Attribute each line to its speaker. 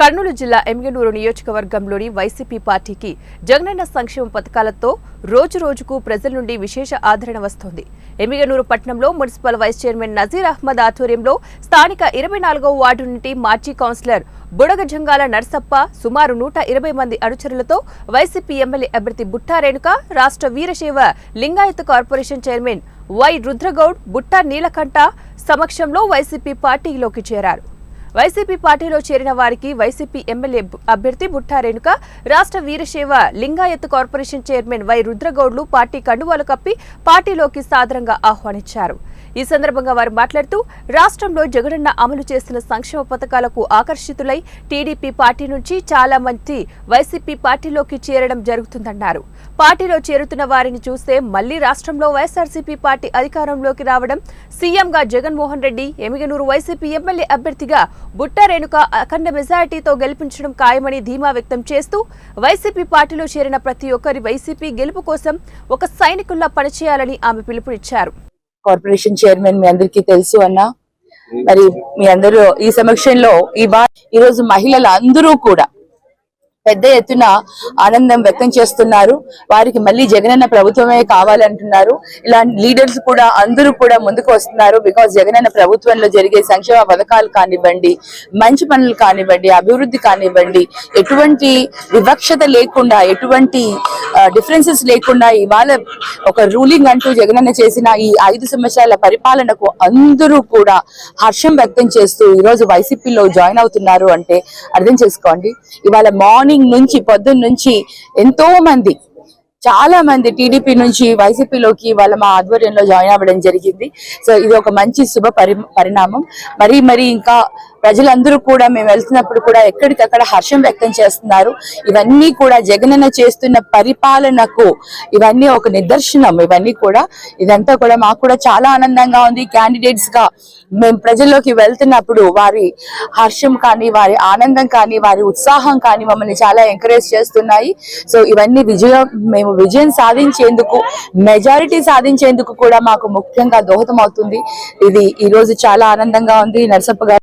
Speaker 1: కర్నూలు జిల్లా ఎమ్గనూరు నియోజకవర్గంలోని వైసీపీ పార్టీకి జగనన్న సంక్షేమ పథకాలతో రోజు రోజుకు ప్రజల నుండి విశేష ఆదరణ వస్తోంది. ఎమ్మిగనూరు పట్టణంలో municipal vice chairman Nazir Ahmed ఆధ్వర్యంలో స్థానిక ఇరవై నాలుగవ వార్డు నుండి మాజీ కౌన్సిలర్ బుడగజంగాల నర్సప్ప సుమారు నూట ఇరవై మంది అనుచరులతో వైసీపీ ఎమ్మెల్యే అభ్యర్థి బుట్టా రేణుక రాష్ట్ర Veerashaiva Lingayat corporation chairman Y Rudragoud Butta Neelakanta సమక్షంలో వైసీపీ పార్టీలోకి చేరారు. వైసీపీ పార్టీలో చేరిన వారికి వైసీపీ ఎమ్మెల్యే అభ్యర్థి బుట్టా రేణుక రాష్ట్ర Veerashaiva Lingayat corporation chairman Y రుద్రగౌడ్లు party కండువాలు కప్పి పార్టీలోకి సాదరంగా ఆహ్వానించారు. ఈ సందర్భంగా వారు మాట్లాడుతూ రాష్ట్రంలో జగనన్న అమలు చేసిన సంక్షేమ పథకాలకు ఆకర్షితులై టీడీపీ పార్టీ నుంచి చాలా మంది వైసీపీ పార్టీలోకి చేరడం జరుగుతుందన్నారు. పార్టీలో చేరుతున్న వారిని చూస్తే మళ్ళీ రాష్ట్రంలో వైఎస్ఆర్సీపీ పార్టీ అధికారంలోకి రావడం సీఎంగా జగన్మోహన్ రెడ్డి ఎమిగనూరు వైసీపీ ఎమ్మెల్యే అభ్యర్థిగా బుట్ట రేణుక అఖండ మెజారిటీతో గెలిపించడం ఖాయమని ధీమా వ్యక్తం చేస్తూ వైసీపీ పార్టీలో చేరిన ప్రతి ఒక్కరి వైసీపీ గెలుపు కోసం ఒక సైనికుల్లా పనిచేయాలని ఆమె పిలుపునిచ్చారు.
Speaker 2: కార్పొరేషన్ చైర్మన్ మీ అందరికీ తెలుసు అన్న. మరి మీ అందరూ ఈ సమక్షంలో ఈ ఈ రోజు మహిళలు అందరూ కూడా పెద్ద ఎత్తున ఆనందం వ్యక్తం చేస్తున్నారు. వారికి మళ్ళీ జగనన్న ప్రభుత్వమే కావాలంటున్నారు. ఇలాంటి లీడర్స్ కూడా అందరూ కూడా ముందుకు వస్తున్నారు. బికాస్ జగనన్న ప్రభుత్వంలో జరిగే సంక్షేమ పథకాలు కానివ్వండి మంచి పనులు కానివ్వండి అభివృద్ధి కానివ్వండి ఎటువంటి వివక్షత లేకుండా ఎటువంటి డిఫరెన్సెస్ లేకుండా ఇవాళ ఒక రూలింగ్ అంటూ జగనన్న చేసిన ఈ ఐదు సంవత్సరాల పరిపాలనకు అందరూ కూడా హర్షం వ్యక్తం చేస్తూ ఈ రోజు వైసీపీలో జాయిన్ అవుతున్నారు అంటే అర్థం చేసుకోండి. ఇవాళ మార్నింగ్ నుంచి పొద్దున్న నుంచి ఎంతో మంది చాలా మంది టీడీపీ నుంచి వైసీపీలోకి వాళ్ళ మా ఆధ్వర్యంలో జాయిన్ అవ్వడం జరిగింది. సో ఇది ఒక మంచి శుభ పరి పరిణామం. మరి మరి ఇంకా ప్రజలందరూ కూడా మేము వెళ్తున్నప్పుడు కూడా ఎక్కడికక్కడ హర్షం వ్యక్తం చేస్తున్నారు. ఇవన్నీ కూడా జగనన్న చేస్తున్న పరిపాలనకు ఇవన్నీ ఒక నిదర్శనం. ఇవన్నీ కూడా ఇదంతా కూడా మాకు కూడా చాలా ఆనందంగా ఉంది. క్యాండిడేట్స్గా మేము ప్రజల్లోకి వెళ్తున్నప్పుడు వారి హర్షం కానీ వారి ఆనందం కానీ వారి ఉత్సాహం కానీ మమ్మల్ని చాలా ఎంకరేజ్ చేస్తున్నాయి. సో ఇవన్నీ విజయం మేము విజయం సాధించేందుకు మెజారిటీ సాధించేందుకు కూడా మాకు ముఖ్యంగా దోహదం అవుతుంది ఇది ఈ రోజు చాలా ఆనందంగా ఉంది. నరసప్ప గారు